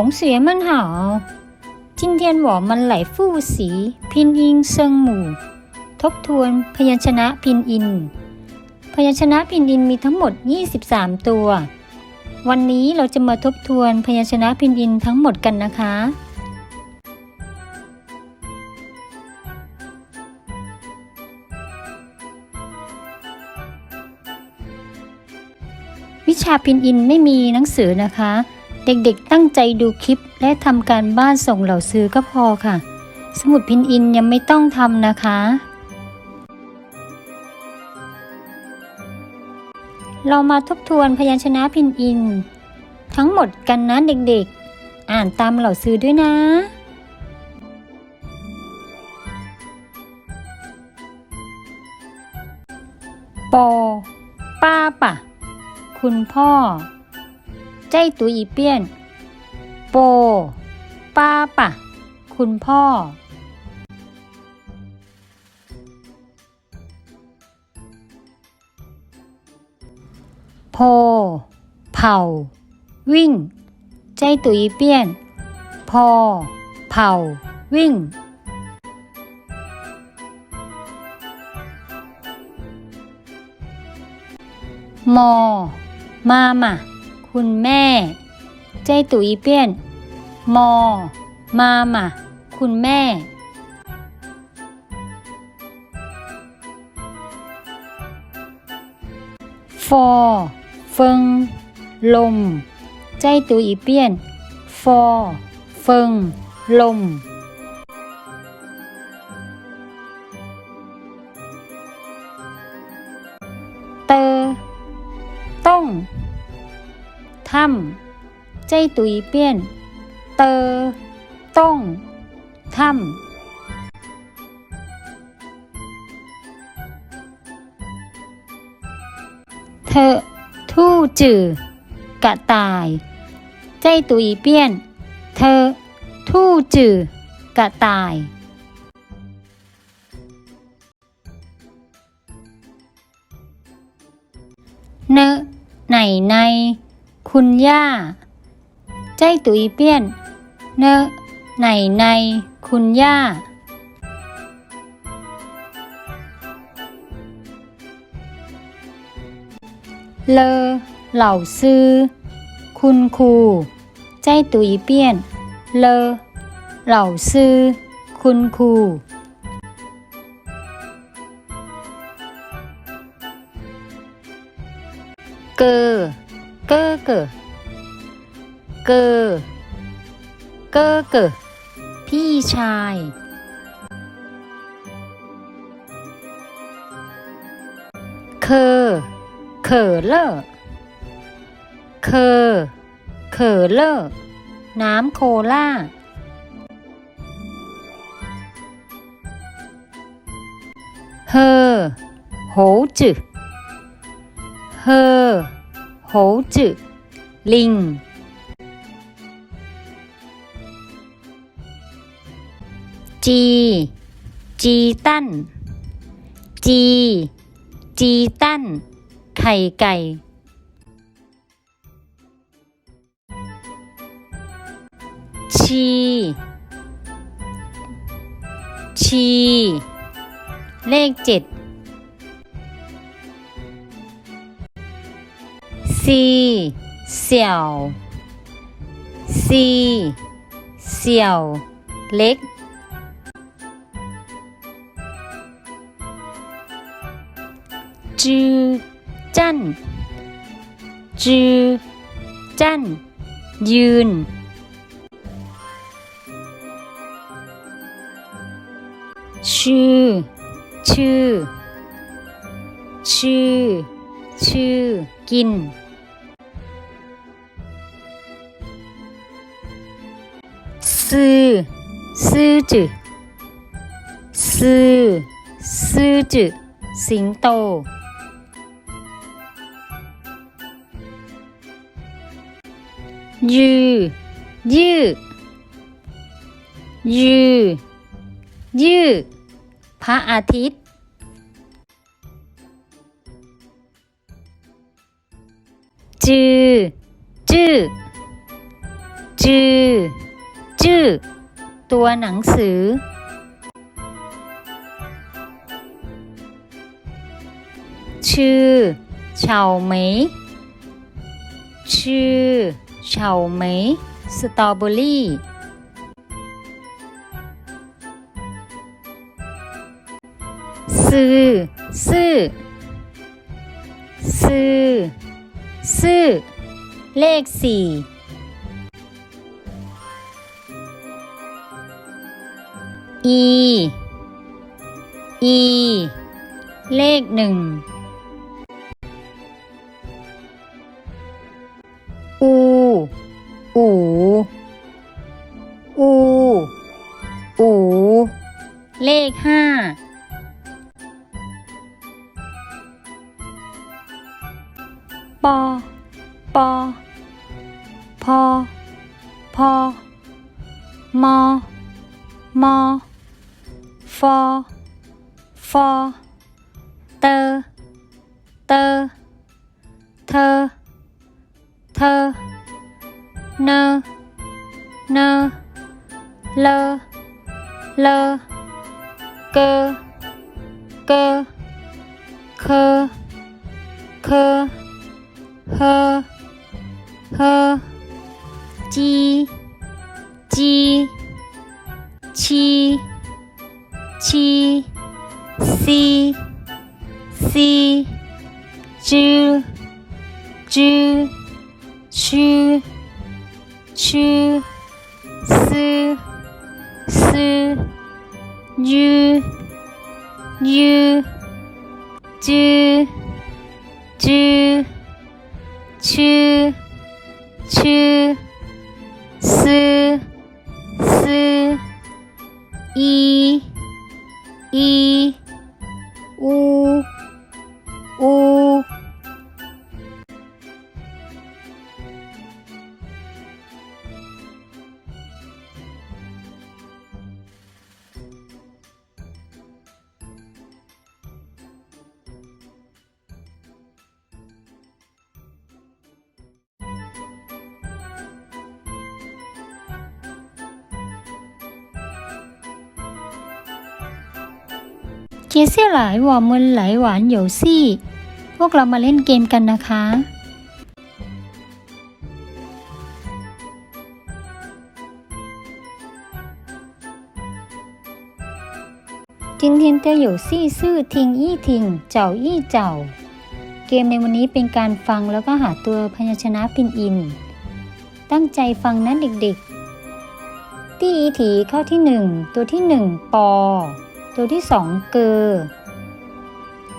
同学们好，今天我们来复习拼音声母ทบทวนพยัญชนะพินอิน พยัญชนะพินอินมีทั้งหมด 23 ตัว วันนี้เราจะมาทบทวนพยัญชนะพินอินทั้งหมดกันนะคะ วิชาพินอินไม่มีหนังสือนะคะ เด็กๆตั้งใจดูคลิปและทำการบ้านส่งเหล่าซื้อก็พอค่ะ สมุดพินอินยังไม่ต้องทำนะคะ เรามาทบทวนพยัญชนะพินอิน ทั้งหมดกันนะเด็กๆ อ่านตามเหล่าซื้อด้วยนะปอป้าป่ะคุณพ่อ ใจตุอีเปี้ยนโปป้าปะคุณพ่อ โพ เผ่าวิ่งใจตุอีเปียนพอ เผ่าวิ่ง มอ มามา คุณแม่ ใจตุยเปี้ยน มอ มามาคุณแม่ ฟอเฟิง ลม ใจตุยเปี้ยน ฟอเฟิง ลม ถ้ำใจตุยเปี้ยน เตอ ต้องถ้ำเธอทู่จือกระต่าย ใจตุยเปี้ยน เธอทู่จือกระต่าย เนอไหนใน คุณย่า ใจตุยเปี้ยน เนอะไหนในคุณย่า เลอเหล่าซื้อ คุณครู ใจตุยเปี้ยน เลอเหล่าซื้อ คุณครู เกอเกอเกอพี่ชาย เคอเคอเลอเคอเคอเลอน้ำโคล่า เฮอโหจือเฮอโหจือลิง จี จีตั้น จี จีตั้น ไข่ไก่ ชี ชี เลขเจ็ดซีเสี่ยวซีเสี่ยว เล็ก จือจั่นจือจั่นยืน ชื่อ ชื่อ ชื่อ ชื่อ กิน ซื้อ ซื้อจือซื้อ ซื้อจือสิงโต ยืยือยืยืพระอาทิตย์ จือจื้อจจื้อจื้อตัวหนังสือ ชื่อเฉาเหมยชื่อ เฉาเหมยสตรอเบอรี่ซื่อซื่อซื่อซื่อเลขสี่อีอีเลขหนึ่ง อู อู อู เลขห้า ปอ ปอ พอ พอ มอ มอ ฟอ ฟอ เตอ เตอ เธอ เธอ เนอเนอเลอเลอเกอเกอเคอเคอเฮอเฮอจีจีชีชี เจ๊เสี่ยหลวอมนไหลหวานเยซี่ พวกเรามาเล่นเกมกันนะคะ จินเทียนเตียวเยซี่ซื่อทิงอี้ทิง เจ้าอี้เจ้า เกมในวันนี้เป็นการฟังแล้วก็หาตัวพยัญชนะพินอิน ตั้งใจฟังนะเด็กๆที่อีถีเข้าที่หนึ่งตัวที่หนึ่งปอ ตัวที่สองเกอ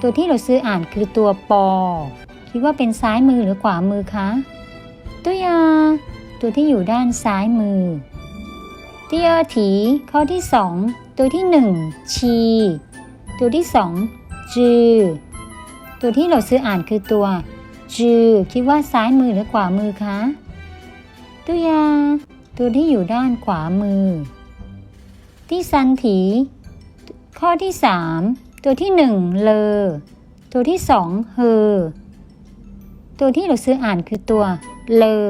ตัวที่เราซื้ออ่านคือตัวปอ คิดว่าเป็นซ้ายมือหรือขวามือคะตัวยา ตัวที่อยู่ด้านซ้ายมือที่เอถีข้อที่สองตัวที่หนึ่งชี ตัวที่สองจือ ตัวที่เราซื้ออ่านคือตัวจือคิดว่าซ้ายมือหรือขวามือคะตัวยา ตัวที่อยู่ด้านขวามือ ที่ซันถี ข้อที่สามตัวที่หนึ่งเลอ ตัวที่สองเฮอ ตัวที่เราซื้ออ่านคือตัวเลอ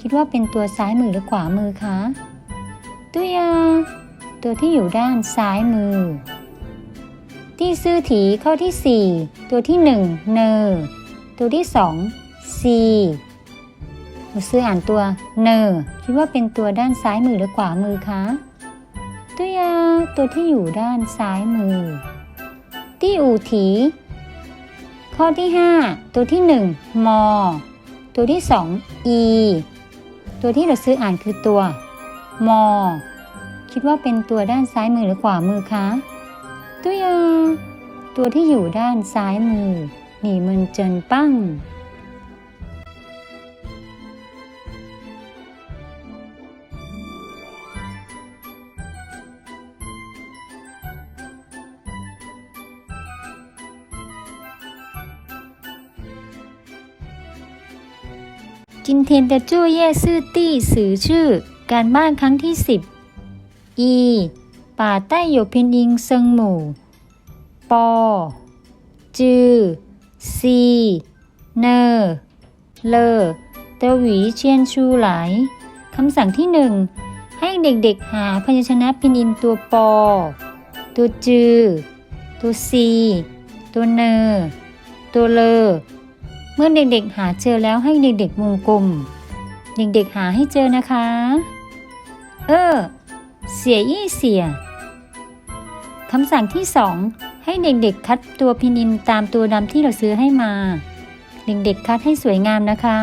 คิดว่าเป็นตัวซ้ายมือหรือขวามือคะตัวยา ตัวที่อยู่ด้านซ้ายมือ ที่ซื้อถีข้อที่สี่ตัวที่หนึ่งเนอ ตัวที่สองซีเราซื้ออ่านตัวเนอ คิดว่าเป็นตัวด้านซ้ายมือหรือขวามือคะ ตัวยาตัวที่อยู่ด้านซ้ายมือที่อูถี ข้อที่ 5 ตัวที่ 1 มอ ตัวที่ 2 อี ตัวที่เราซื้ออ่านคือตัว มอ คิดว่าเป็นตัวด้านซ้ายมือหรือขวามือคะตัวยาตัวที่อยู่ด้านซ้ายมือหนีมันเจินปั้ง 今天的作业是第十次การบ้านครั้งที่สิบ e 把带有拼音声母ปอจือ c เนอเลอ的语圈出来 คำสั่งที่หนึ่งให้เด็กๆหาพยัญชนะพินอินตัวปอ ตัวจือ ตัวซี ตัวเนอ ตัวเลอ เมื่อเด็กๆหาเจอแล้วให้เด็กๆวงกลม เด็กๆหาให้เจอนะคะ เออ เสียอี้เสียคำสั่งที่สองให้เด็กๆคัดตัวพินินตามตัวดำที่เราซื้อให้มา เด็กๆคัดให้สวยงามนะคะ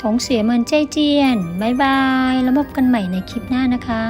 ถงเสียเหมือนใจเจียนบายบาย แล้วพบกันใหม่ในคลิปหน้านะคะ